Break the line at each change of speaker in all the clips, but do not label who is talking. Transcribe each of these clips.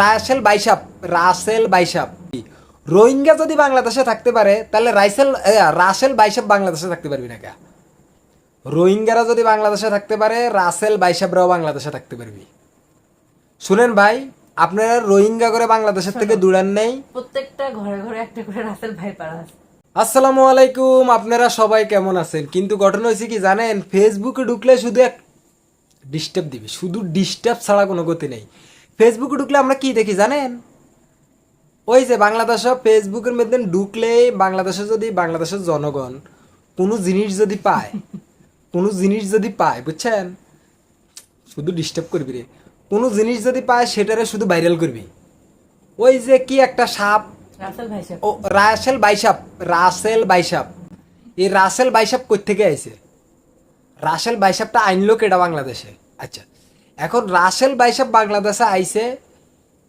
Rasel বাইসাপ Russell বাইসাপ Rohingya যদি বাংলাদেশে থাকতে পারে তাহলে রাইসেল রাসেল বাইসাপ বাংলাদেশে থাকতে পারবি না কে রোহিঙ্গারা যদি বাংলাদেশে থাকতে পারে রাসেল বাইসাপরাও বাংলাদেশে থাকতে পারবি। শুনেন ভাই আপনারা রোহিঙ্গা করে বাংলাদেশের থেকে দূরান নেই।
প্রত্যেকটা ঘরে ঘরে একটা করে রাসেল ভাই পাড়া আছে।
আসসালামু আলাইকুম আপনারা সবাই কেমন আছেন? কিন্তু ঘটনা হয়েছে কি জানেন? ফেসবুকে ঢুকলে শুধু এক ডিস্টার্ব দিবে শুধু ডিস্টার্ব ছাড়া কোনো গতি নেই। ফেসবুকে ঢুকলে আমরা কি দেখি জানেন? ওই যে বাংলাদেশ ফেসবুকের মধ্যে ঢুকলে বাংলাদেশে যদি বাংলাদেশের জনগণ কোনো জিনিস যদি পায় কোনো জিনিস যদি পায় বুঝছেন? শুধু ডিস্টার্ব করবি রে। কোনো জিনিস যদি পায় সেটারে শুধু ভাইরাল করবি। ওই যে কি একটা সাপ?
রাসেল
ও রাসেল বাইসাপ রাসেল বাইসাপ এই রাসেল বাইসাপ কই থেকে আইছে? রাসেল বাইসাপটা আইনলো কেডা বাংলাদেশে? আচ্ছা এখন রাসেল বাইসাপ বাংলাদেশে আইসে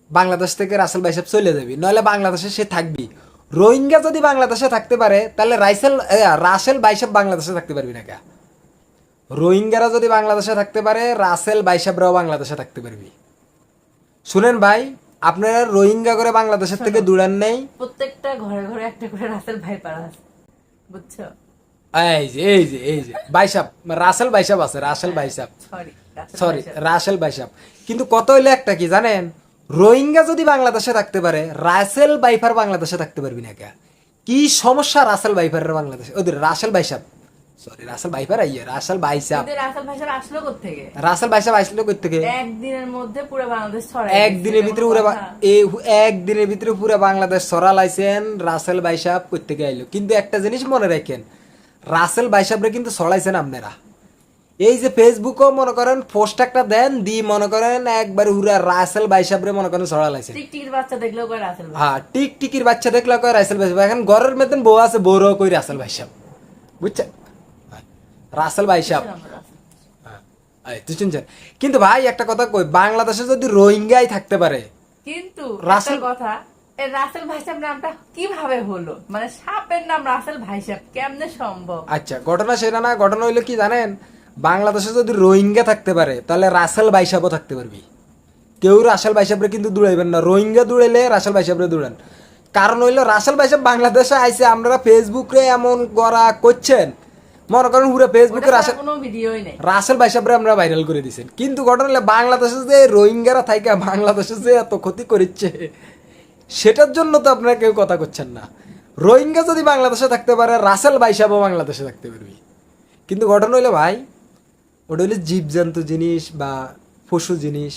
বাংলাদেশ থেকে রাসেল বাইসাপ চলে যাবি। নইলে বাংলাদেশে সে থাকবি। রোহিঙ্গা যদি বাংলাদেশে থাকতে পারে তাহলে রাইসেল রাসেল বাইসাপ বাংলাদেশে থাকতে পারবি না কে? রোহিঙ্গারা যদি বাংলাদেশে থাকতে পারে রাসেল বাইসাপরাও বাংলাদেশে থাকতে পারবি। শুনেন ভাই আপনারা রোহিঙ্গা করে বাংলাদেশের থেকে দূরান নেই।
প্রত্যেকটা ঘরে ঘরে একটা করে রাসেল ভাই পাড়া বুঝছ?
এই যে এই যে এই যে। বাইসাপ রাসেল বাইসাপ আছে রাসেল বাইসাপ
সরি
সরি রাসেল বাইসাপ কিন্তু কত হইলে একটা কি জানেন? রোহিঙ্গা যদি বাংলাদেশে থাকতে পারে রাসেল বাইফার বাংলাদেশে থাকতে পারবি না কে? কি সমস্যা রাসেল বাইফারের বাংলাদেশে? ওদের রাসেল বাইসাপ সরি রাসেল বাইফার আইয়ে রাসেল বাইসাপ
রাসেল ভাই আসলো কোথেকে
রাসেল বাইসাপ আইছিল কই
একদিনের মধ্যে পুরো বাংলাদেশ ছড়াই
একদিনের ভিতরে পুরো এই একদিনের ভিতরে পুরো বাংলাদেশ সরালাইছেন রাসেল বাইসাব থেকে আইলো? কিন্তু একটা জিনিস মনে রাখেন রাসেল বাইসাবরে কিন্তু সরাইছেন আপনারা। এই যে ফেসবুকও মনে করেন পোস্ট একটা দেন দি মনে করেন একবার হুরা রাসেল বাইসাবরে মনে করেন সরালাইছেন
টিকটিকির বাচ্চা দেখলেও কয় রাসেল
হ্যাঁ টিক টিকির বাচ্চা দেখলে কয় রাসেল বাইসাব এখন ঘরের মতন বউ আছে বউরও কই রাসেল বাইসাব বুঝছেন? হ্যাঁ, রাসেল বাইসাব হ্যাঁ, এই, তুই শুনছেন? কিন্তু ভাই একটা কথা কই বাংলাদেশে যদি রোহিঙ্গাই থাকতে পারে
কিন্তু
রাসেল-
কথা রাসেল ভাই সাহেব নামটা কীভাবে হলো? মানে সাপের নাম রাসেল ভাই সাহেব কেমনে সম্ভব?
আচ্ছা ঘটনা সেটা না ঘটনা হইল কি জানেন? বাংলাদেশে যদি রোহিঙ্গা থাকতে পারে তাহলে রাসেল বাইসাবও থাকতে পারবি। কেউ রাসেল বাইসাবরে কিন্তু দৌড়াইবেন না। রোহিঙ্গা দৌড়াইলে রাসেল বাইসাবরে দৌড়ান। কারণ হইল রাসেল বাইসাব বাংলাদেশে আইসে আপনারা ফেসবুকে এমন গড়া করছেন। মনে করেন পুরো ফেসবুকে রাসেল রাসেল বাইসাবরে আমরা ভাইরাল করে দিছেন। কিন্তু ঘটনা হলে বাংলাদেশে যে রোহিঙ্গারা থাইকা বাংলাদেশে যে এত ক্ষতি করিচ্ছে সেটার জন্য তো আপনারা কেউ কথা করছেন না। রোহিঙ্গা যদি বাংলাদেশে থাকতে পারে রাসেল বাইসাবও বাংলাদেশে থাকতে পারবি। কিন্তু ঘটনা হইল ভাই ওটা হইল জীবজন্তু জিনিস বা পশু জিনিস।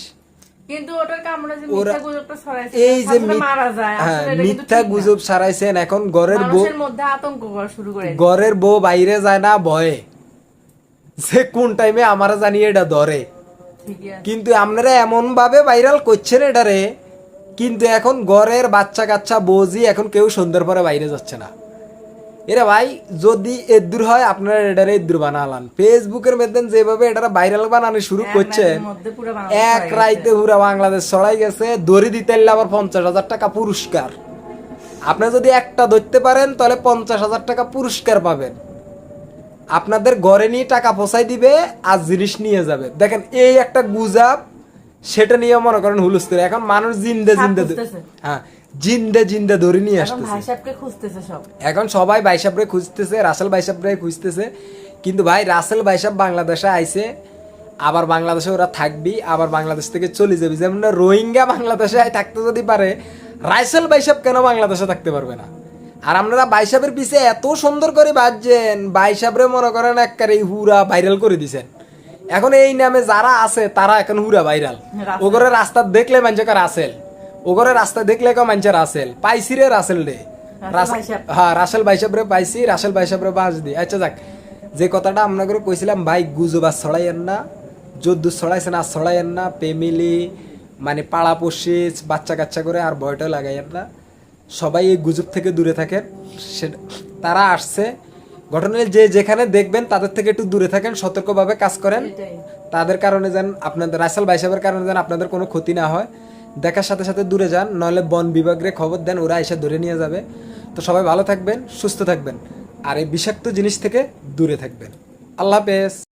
কিন্তু ওটার কামড়ে যে মিথ্যা গুজবটা ছড়াইছে
এই যে
মারা যায়
হ্যাঁ মিথ্যা গুজব সারাইছেন এখন ঘরের বউ
মানুষের মধ্যে আতঙ্ক শুরু করে
ঘরের বউ বাইরে যায় না ভয়ে। কোন টাইমে আমার জানিয়ে এটা ধরে। কিন্তু আপনারা এমন ভাবে ভাইরাল করছেন এটারে কিন্তু এখন ঘরের বাচ্চা কাচ্চা বোঝি এখন কেউ সন্ধ্যার পরে বাইরে যাচ্ছে না। এরা ভাই যদি এদুর হয় আপনারা এটারে এদুর বানালান। ফেসবুকের মধ্যে যেভাবে এটা ভাইরাল বানানো শুরু
বাংলাদেশ
এক রাইতে পুরা বাংলাদেশ ছড়াই গেছে। দড়ি দিতে আবার পঞ্চাশ হাজার টাকা পুরস্কার। আপনি যদি একটা ধরতে পারেন তাহলে পঞ্চাশ হাজার টাকা পুরস্কার পাবেন। আপনাদের ঘরে নিয়ে টাকা পৌঁছাই দিবে আর জিনিস নিয়ে যাবে। দেখেন এই একটা গুজাব সেটা নিয়ে মনে করেন হুলস্থুল এখন মানুষ জিন্দে জিন্দে হ্যাঁ জিন্দে জিন্দে ধরে নিয়ে আসতেছে। এখন সবাই বাইসাবরে খুঁজতেছে রাসেল বাইসাবরে খুঁজতেছে। কিন্তু ভাই রাসেল বাইসাব বাংলাদেশে আইছে আবার বাংলাদেশে ওরা থাকবি আবার বাংলাদেশ থেকে চলে যাবি। যেমন রোহিঙ্গা বাংলাদেশে থাকতে যদি পারে রাইসেল বাইসাব কেন বাংলাদেশে থাকতে পারবে না? আর আপনারা বাইসাবের পিছে এত সুন্দর করে বাজছেন বাইসাবরে মনে করেন একবারে হুরা ভাইরাল করে দিছেন। এখন এই নামে যারা আছে তারা এখন হুরা ভাইরাল।
রাসেল।
ওগরে রাস্তা দেখলে মানুষ রাসেল? ওগরে রাস্তা দেখলে কেউ মানুষ রাসেল? পাইছি রে রাসেল রে।
ভাইসাব।
হ্যাঁ রাসেল ভাইসাবরে পাইছি রাসেল ভাইসাবরে বাস দি। আচ্ছা যাক যে কথাটা আমরা করে কইছিলাম ভাই গুজব আর ছড়াইয়েন না যদ্দুর ছড়াইছেন আর ছড়াইয়েন না ফ্যামিলি মানে পাড়া পড়শি বাচ্চা কাচ্চা করে আর ভয়টা লাগাইয়েন না। সবাই এই গুজব থেকে দূরে থাকেন। সেটা তারা আসছে ঘটনা যে যেখানে দেখবেন তাদের থেকে একটু দূরে থাকেন সতর্কভাবে কাজ করেন। তাদের কারণে যেন আপনাদের রাসেল বাইসাবের কারণে যেন আপনাদের কোনো ক্ষতি না হয়। দেখার সাথে সাথে দূরে যান নলে বন বিভাগের খবর দেন ওরা এসে ধরে নিয়ে যাবে। তো সবাই ভালো থাকবেন সুস্থ থাকবেন। আর এই বিষাক্ত জিনিস থেকে দূরে থাকবেন। আল্লাহ হাফেজ।